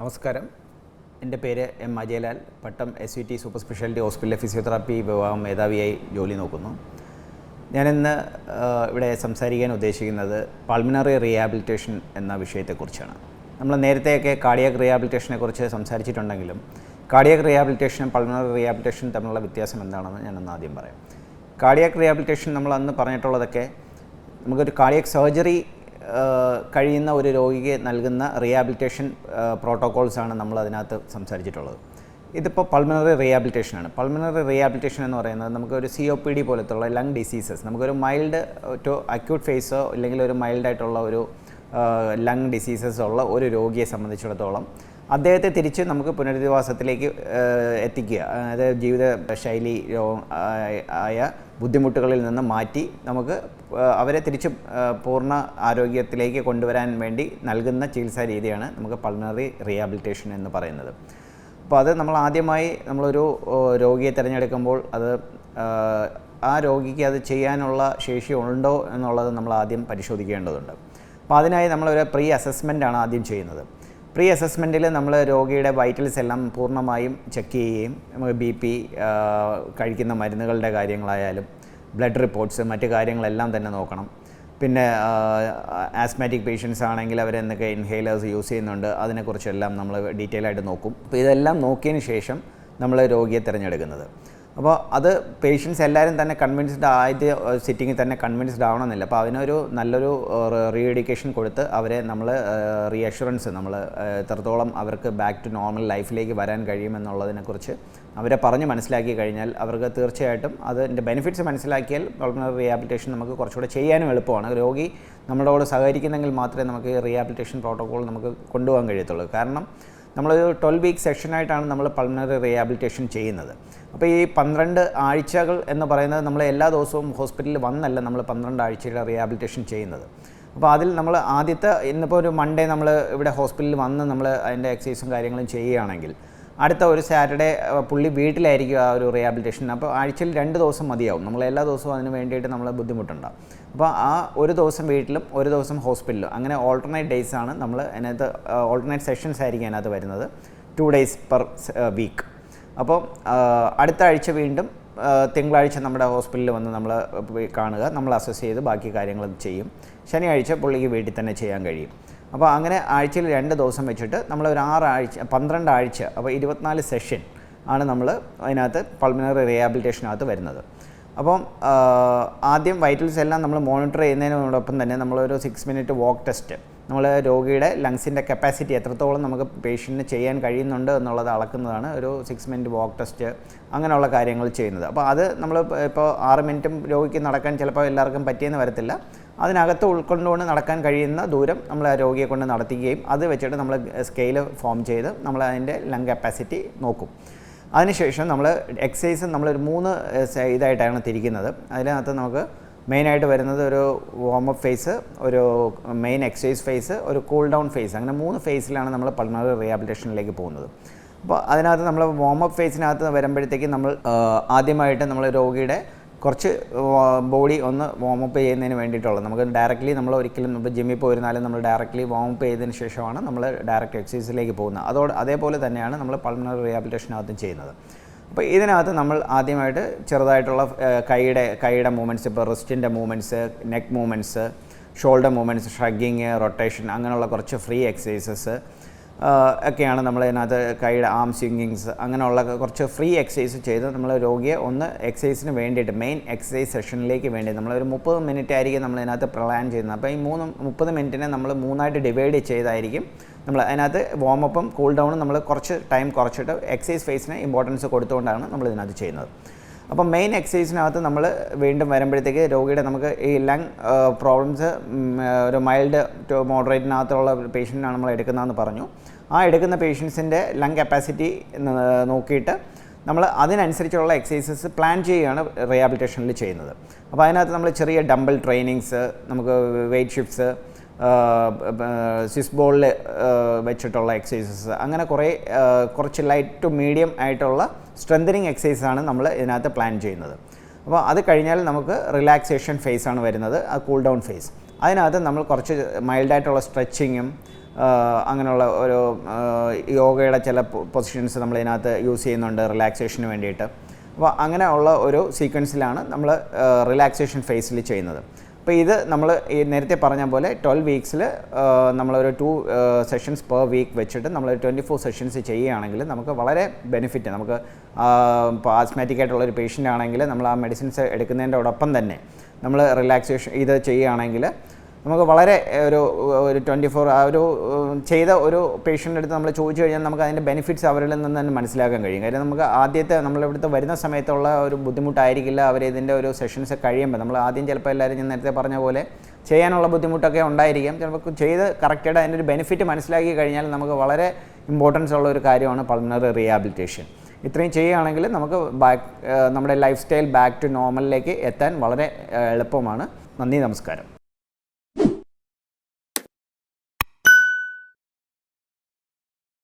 നമസ്കാരം. എന്റെ പേര് M Ajayalal. Pattom S V T super speciality ഹോസ്പിറ്റലിലെ ഫിസിയോതെറാപ്പി വിഭാഗം മേധാവിയായി ജോലി നോക്കുന്നു. ഞാനിന്ന് ഇവിടെ സംസാരിക്കാൻ ഉദ്ദേശിക്കുന്നത് പൾമിനറി റീഹാബിലിറ്റേഷൻ എന്ന വിഷയത്തെക്കുറിച്ചാണ്. നമ്മൾ നേരത്തെയൊക്കെ കാർഡിയാക് റീഹാബിലിറ്റേഷനെ കുറിച്ച് സംസാരിച്ചിട്ടുണ്ടെങ്കിലും കാർഡിയാക് റീഹാബിലിറ്റേഷനും പൾമിനറി റീഹാബിലിറ്റേഷനും തമ്മിലുള്ള വ്യത്യാസം എന്താണെന്ന് ഞാനൊന്ന് ആദ്യം പറയാം. കാർഡിയാക് റീഹാബിലിറ്റേഷൻ നമ്മൾ അന്ന് പറഞ്ഞിട്ടുള്ളതൊക്കെ നമുക്കൊരു കാർഡിയക് സർജറി കഴിയുന്ന ഒരു രോഗിക്ക് നൽകുന്ന റിയാബിലിറ്റേഷൻ പ്രോട്ടോക്കോൾസാണ് ആണ് നമ്മൾ അതിനകത്ത് സംസാരിച്ചിട്ടുള്ളത്. ഇതിപ്പോൾ പൾമിനറി റീഹാബിലിറ്റേഷനാണ് പൾമിനറി റീഹാബിലിറ്റേഷൻ എന്ന് പറയുന്നത് നമുക്കൊരു സി ഒ പി ഡി പോലത്തുള്ള ലങ് ഡിസീസസ് നമുക്കൊരു മൈൽഡ് ടു അക്യൂട്ട് ഫേസോ അല്ലെങ്കിൽ ഒരു മൈൽഡായിട്ടുള്ള ഒരു ലങ് ഡിസീസസ് ഉള്ള ഒരു രോഗിയെ സംബന്ധിച്ചിടത്തോളം അദ്ദേഹത്തെ തിരിച്ച് നമുക്ക് പുനരധിവാസത്തിലേക്ക് എത്തിക്കുക. അതായത് ജീവിത ശൈലി രോഗം ആയ- ബുദ്ധിമുട്ടുകളിൽ നിന്ന് മാറ്റി നമുക്ക് അവരെ തിരിച്ച് പൂർണ ആരോഗ്യത്തിലേക്ക് കൊണ്ടുവരാൻ വേണ്ടി നൽകുന്ന ചികിത്സാ രീതിയാണ് നമുക്ക് പൾണറി റീഹാബിലിറ്റേഷൻ എന്ന് പറയുന്നത്. അപ്പോൾ അത് നമ്മൾ ആദ്യമായി നമ്മളൊരു രോഗിയെ തിരഞ്ഞെടുക്കുമ്പോൾ അത് ആ രോഗിക്ക് അത് ചെയ്യാനുള്ള ശേഷി ഉണ്ടോ എന്നുള്ളത് നമ്മൾ ആദ്യം പരിശോധിക്കേണ്ടതുണ്ട്. അപ്പോൾ അതിനായി നമ്മളൊരു പ്രീ അസസ്മെന്റ് ആണ് ആദ്യം ചെയ്യുന്നത്. പ്രീ അസസ്മെന്റിൽ നമ്മൾ രോഗിയുടെ വൈറ്റൽസ് എല്ലാം പൂർണമായും ചെക്ക് ചെയ്യുകയും നമുക്ക് ബി പി കഴിക്കുന്ന മരുന്നുകളുടെ കാര്യങ്ങളായാലും ബ്ലഡ് റിപ്പോർട്ട്സ് മറ്റു കാര്യങ്ങളെല്ലാം തന്നെ നോക്കണം. പിന്നെ ആസ്മാറ്റിക് പേഷ്യൻസ് ആണെങ്കിൽ അവരെന്തൊക്കെ ഇൻഹേലേഴ്സ് യൂസ് ചെയ്യുന്നുണ്ട് അതിനെക്കുറിച്ചെല്ലാം നമ്മൾ ഡീറ്റെയിൽ ആയിട്ട് നോക്കും. അപ്പോൾ ഇതെല്ലാം നോക്കിയതിന് ശേഷം നമ്മൾ രോഗിയെ തിരഞ്ഞെടുക്കുന്നത്. അപ്പോൾ അത് പേഷ്യൻസ് എല്ലാവരും തന്നെ കൺവിൻസ്ഡ് ആദ്യ സിറ്റിങ്ങിൽ തന്നെ കൺവിൻസ്ഡ് ആവണമെന്നില്ല. അപ്പോൾ അതിനൊരു നല്ലൊരു റീ എഡ്യൂക്കേഷൻ കൊടുത്ത് അവരെ നമ്മൾ റീഅഷുറൻസ് നമ്മൾ എത്രത്തോളം അവർക്ക് ബാക്ക് ടു നോർമൽ ലൈഫിലേക്ക് വരാൻ കഴിയുമെന്നുള്ളതിനെക്കുറിച്ച് അവരെ പറഞ്ഞ് മനസ്സിലാക്കി കഴിഞ്ഞാൽ അവർക്ക് തീർച്ചയായിട്ടും അതിന്റെ ബെനിഫിറ്റ്സ് മനസ്സിലാക്കിയാൽ പൾമണറി റീഹാബിലിറ്റേഷൻ നമുക്ക് കുറച്ചുകൂടെ ചെയ്യാനും എളുപ്പമാണ്. രോഗി നമ്മളോട് സഹകരിക്കുന്നെങ്കിൽ മാത്രമേ നമുക്ക് റീഹാബിലിറ്റേഷൻ പ്രോട്ടോകോൾ നമുക്ക് കൊണ്ടുപോകാൻ കഴിയത്തുള്ളൂ. കാരണം നമ്മളൊരു ട്വൽവ് വീക്ക് സെഷനായിട്ടാണ് നമ്മൾ പൾമണറി റീഹാബിലിറ്റേഷൻ ചെയ്യുന്നത്. അപ്പോൾ ഈ പന്ത്രണ്ട് ആഴ്ചകൾ എന്ന് പറയുന്നത് നമ്മൾ എല്ലാ ദിവസവും ഹോസ്പിറ്റലിൽ വന്നല്ല നമ്മൾ പന്ത്രണ്ട് ആഴ്ചയുടെ റീഹാബിലിറ്റേഷൻ ചെയ്യുന്നത്. അപ്പോൾ അതിൽ നമ്മൾ ആദ്യത്തെ ഇന്നിപ്പോൾ ഒരു മൺഡേ നമ്മൾ ഇവിടെ ഹോസ്പിറ്റലിൽ വന്ന് നമ്മൾ അതിന്റെ എക്സസൈസും കാര്യങ്ങളും ചെയ്യുകയാണെങ്കിൽ അടുത്ത ഒരു സാറ്റർഡേ പുള്ളി വീട്ടിലായിരിക്കും ആ ഒരു റീഹാബിലിറ്റേഷൻ അപ്പോൾ ആഴ്ചയിൽ രണ്ട് ദിവസം മതിയാവും. നമ്മൾ എല്ലാ ദിവസവും അതിന് വേണ്ടിയിട്ട് നമ്മൾ ബുദ്ധിമുട്ടുണ്ടാവും അപ്പോൾ ആ ഒരു ദിവസം വീട്ടിലും ഒരു ദിവസം ഹോസ്പിറ്റലിലും. അങ്ങനെ ഓൾട്ടർനേറ്റ് ഡേയ്സ് ആണ് നമ്മൾ അതിനകത്ത് ഓൾട്ടർനേറ്റ് സെഷൻസ് ആയിരിക്കും അതിനകത്ത് വരുന്നത്. ടു ഡേയ്സ് പെർ വീക്ക് അപ്പോൾ അടുത്ത ആഴ്ച വീണ്ടും തിങ്കളാഴ്ച നമ്മുടെ ഹോസ്പിറ്റലിൽ വന്ന് നമ്മൾ കാണുക. നമ്മൾ അസസ് ചെയ്ത് ബാക്കി കാര്യങ്ങൾ ചെയ്യും. ശനിയാഴ്ച പുള്ളിക്ക് വീട്ടിൽ തന്നെ ചെയ്യാൻ കഴിയും. അപ്പോൾ അങ്ങനെ ആഴ്ചയിൽ രണ്ട് ദിവസം വെച്ചിട്ട് നമ്മൾ ഒരു ആറാഴ്ച പന്ത്രണ്ട് ആഴ്ച അപ്പോൾ ഇരുപത്തിനാല് സെഷൻ ആണ് നമ്മൾ അതിനകത്ത് പൾമിനറി റീഹാബിലിറ്റേഷനകത്ത് വരുന്നത്. അപ്പം ആദ്യം വൈറ്റൽസ് എല്ലാം നമ്മൾ മോണിറ്റർ ചെയ്യുന്നതിനോടൊപ്പം തന്നെ നമ്മളൊരു സിക്സ് മിനിറ്റ് വാക്ക് ടെസ്റ്റ് നമ്മൾ രോഗിയുടെ ലങ്സിന്റെ കപ്പാസിറ്റി എത്രത്തോളം നമുക്ക് പേഷ്യന്റിന് ചെയ്യാൻ കഴിയുന്നുണ്ട് എന്നുള്ളത് അളക്കുന്നതാണ് ഒരു സിക്സ് മിനിറ്റ് വാക്ക് ടെസ്റ്റ് അങ്ങനെയുള്ള കാര്യങ്ങൾ ചെയ്യുന്നത്. അപ്പോൾ അത് നമ്മൾ ഇപ്പോൾ ആറ് മിനിറ്റും രോഗിക്ക് നടക്കാൻ ചിലപ്പോൾ എല്ലാവർക്കും പറ്റിയെന്ന് വരത്തില്ല. അതിനകത്ത് ഉൾക്കൊണ്ടുകൊണ്ട് നടക്കാൻ കഴിയുന്ന ദൂരം നമ്മൾ ആ രോഗിയെ കൊണ്ട് നടത്തുകയും അത് വെച്ചിട്ട് നമ്മൾ സ്കെയിൽ ഫോം ചെയ്ത് നമ്മൾ അതിന്റെ ലങ് കപ്പാസിറ്റി നോക്കും. അതിനുശേഷം നമ്മൾ എക്സസൈസ് നമ്മളൊരു മൂന്ന് ഇതായിട്ടാണ് തിരിക്കുന്നത്. അതിനകത്ത് നമുക്ക് മെയിനായിട്ട് വരുന്നത് ഒരു വാമപ്പ് ഫേസ് ഒരു മെയിൻ എക്സസൈസ് ഫേസ് ഒരു കൂൾ ഡൗൺ ഫേസ് അങ്ങനെ മൂന്ന് ഫേസിലാണ് നമ്മൾ പൾമണറി റീഹാബിലിറ്റേഷനിലേക്ക് പോകുന്നത്. അപ്പോൾ അതിനകത്ത് നമ്മൾ വാമപ്പ് ഫേസിനകത്ത് വരുമ്പോഴത്തേക്കും നമ്മൾ ആദ്യമായിട്ട് നമ്മൾ രോഗിയുടെ കുറച്ച് ബോഡി ഒന്ന് വാമപ്പ് ചെയ്യുന്നതിന് വേണ്ടിയിട്ടുള്ളത്. നമുക്ക് ഡയറക്റ്റ്ലി നമ്മൾ ഒരിക്കലും ഇപ്പോൾ ജിമ്മിൽ പോയിരുന്നാലും നമ്മൾ ഡയറക്റ്റ്ലി വാമപ്പ് ചെയ്തതിന് ശേഷമാണ് നമ്മൾ ഡയറക്റ്റ് എക്സസൈസിലേക്ക് പോകുന്നത്. അതോ അതേപോലെ തന്നെയാണ് നമ്മൾ പൾമണറി റിയാബിലിറ്റേഷനകത്തും ചെയ്യുന്നത്. അപ്പോൾ ഇതിനകത്ത് നമ്മൾ ആദ്യമായിട്ട് ചെറുതായിട്ടുള്ള കൈയുടെ കൈയുടെ മൂവ്മെന്റ്സ് ഇപ്പോൾ റിസ്റ്റിന്റെ movements neck movements shoulder movements shrugging rotation അങ്ങനെയുള്ള കുറച്ച് ഫ്രീ എക്സസൈസസ് ഒക്കെയാണ് നമ്മൾ ഇതിനകത്ത് കൈയുടെ ആം സ്വിങ്ങിങ്സ് അങ്ങനെയുള്ള കുറച്ച് ഫ്രീ എക്സസൈസ് ചെയ്ത് നമ്മൾ രോഗിയെ ഒന്ന് എക്സസൈസിന് വേണ്ടിയിട്ട് മെയിൻ എക്സസൈസ് സെഷനിലേക്ക് വേണ്ടി നമ്മളൊരു മുപ്പത് മിനിറ്റ് ആയിരിക്കും നമ്മൾ ഇതിനകത്ത് പ്ലാൻ ചെയ്യുന്നത്. അപ്പോൾ ഈ മൂന്ന് മുപ്പത് മിനിറ്റിനെ നമ്മൾ മൂന്നായിട്ട് ഡിവൈഡ് ചെയ്തായിരിക്കും നമ്മൾ അതിനകത്ത് വാമപ്പും കൂൾ ഡൗണും നമ്മൾ കുറച്ച് ടൈം കുറച്ചിട്ട് എക്സസൈസ് ഫേസിന് ഇമ്പോർട്ടൻസ് കൊടുത്തുകൊണ്ടാണ് നമ്മൾ ഇതിനകത്ത് ചെയ്യുന്നത്. അപ്പോൾ മെയിൻ എക്സസൈസിനകത്ത് നമ്മൾ വീണ്ടും വരുമ്പോഴത്തേക്ക് രോഗിയുടെ നമുക്ക് ഈ ലങ് പ്രോബ്ലംസ് ഒരു മൈൽഡ് ടു മോഡറേറ്റിനകത്തുള്ള പേഷ്യന്റാണ് നമ്മൾ എടുക്കുന്നതെന്ന് പറഞ്ഞു. ആ എടുക്കുന്ന പേഷ്യൻസിന്റെ ലങ് കപ്പാസിറ്റി നോക്കിയിട്ട് നമ്മൾ അതിനനുസരിച്ചുള്ള എക്സസൈസസ് പ്ലാൻ ചെയ്യുകയാണ് റിയാബിലിറ്റേഷനിൽ ചെയ്യുന്നത്. അപ്പോൾ അതിനകത്ത് നമ്മൾ ചെറിയ ഡമ്പിൾ ട്രെയിനിങ്സ് നമുക്ക് വെയിറ്റ് ഷിഫ്റ്റ്സ് സ്വിസ് ബോളിൽ വെച്ചിട്ടുള്ള എക്സസൈസസ് അങ്ങനെ കുറേ കുറച്ച് ലൈറ്റ് ടു മീഡിയം ആയിട്ടുള്ള സ്ട്രെങ്തനിങ് ആണ് നമ്മൾ ഇതിനകത്ത് പ്ലാൻ ചെയ്യുന്നത്. അപ്പോൾ അത് കഴിഞ്ഞാൽ നമുക്ക് റിലാക്സേഷൻ ഫേസ് ആണ് വരുന്നത് ആ കൂൾ ഡൗൺ ഫേസ് അതിനകത്ത് നമ്മൾ കുറച്ച് മൈൽഡായിട്ടുള്ള സ്ട്രെച്ചിങ്ങും അങ്ങനെയുള്ള ഒരു യോഗയുടെ ചില പൊസിഷൻസ് നമ്മൾ ഇതിനകത്ത് യൂസ് ചെയ്യുന്നുണ്ട് റിലാക്സേഷന് വേണ്ടിയിട്ട്. അപ്പോൾ അങ്ങനെയുള്ള ഒരു സീക്വൻസിലാണ് നമ്മൾ റിലാക്സേഷൻ ഫേസിൽ ചെയ്യുന്നത്. അപ്പോൾ ഇത് നമ്മൾ ഈ നേരത്തെ പറഞ്ഞ പോലെ ട്വൽവ് വീക്സിൽ നമ്മളൊരു ടു സെഷൻസ് പെർ വീക്ക് വെച്ചിട്ട് നമ്മൾ ട്വന്റി ഫോർ സെഷൻസ് ചെയ്യുകയാണെങ്കിൽ നമുക്ക് വളരെ ബെനിഫിറ്റ് നമുക്ക് ഇപ്പോൾ ആസ്മാറ്റിക് ആയിട്ടുള്ള ഒരു പേഷ്യന്റ് ആണെങ്കിൽ നമ്മൾ ആ മെഡിസിൻസ് എടുക്കുന്നതിന്റെ ഒപ്പം തന്നെ നമ്മൾ റിലാക്സേഷൻ ഇത് ചെയ്യുകയാണെങ്കിൽ നമുക്ക് വളരെ ഒരു ഒരു ട്വന്റി ഫോർ ആ ഒരു ചെയ്ത ഒരു പേഷ്യന്റെ അടുത്ത് നമ്മൾ ചോദിച്ചു കഴിഞ്ഞാൽ നമുക്ക് അതിന്റെ ബെനിഫിറ്റ്സ് അവരിൽ നിന്ന് തന്നെ മനസ്സിലാക്കാൻ കഴിയും. കാര്യം നമുക്ക് ആദ്യത്തെ നമ്മളിവിടുത്തെ വരുന്ന സമയത്തുള്ള ഒരു ബുദ്ധിമുട്ടായിരിക്കില്ല അവർ ഇതിന്റെ ഒരു സെഷൻസ് കഴിയുമ്പോൾ നമ്മൾ ആദ്യം ചിലപ്പോൾ എല്ലാവരും ഞാൻ നേരത്തെ പറഞ്ഞ പോലെ ചെയ്യാനുള്ള ബുദ്ധിമുട്ടൊക്കെ ഉണ്ടായിരിക്കും. ചിലപ്പോൾ ചെയ്ത് കറക്റ്റായിട്ട് അതിന്റെ ഒരു ബെനിഫിറ്റ് മനസ്സിലാക്കി കഴിഞ്ഞാൽ നമുക്ക് വളരെ ഇമ്പോർട്ടൻസ് ഉള്ള ഒരു കാര്യമാണ് പൾമണറി റീഹാബിലിറ്റേഷൻ ഇത്രയും ചെയ്യുകയാണെങ്കിൽ നമുക്ക് ബാക്ക് നമ്മുടെ ലൈഫ് സ്റ്റൈൽ ബാക്ക് ടു നോർമലിലേക്ക് എത്താൻ വളരെ എളുപ്പമാണ്. നന്ദി നമസ്കാരം.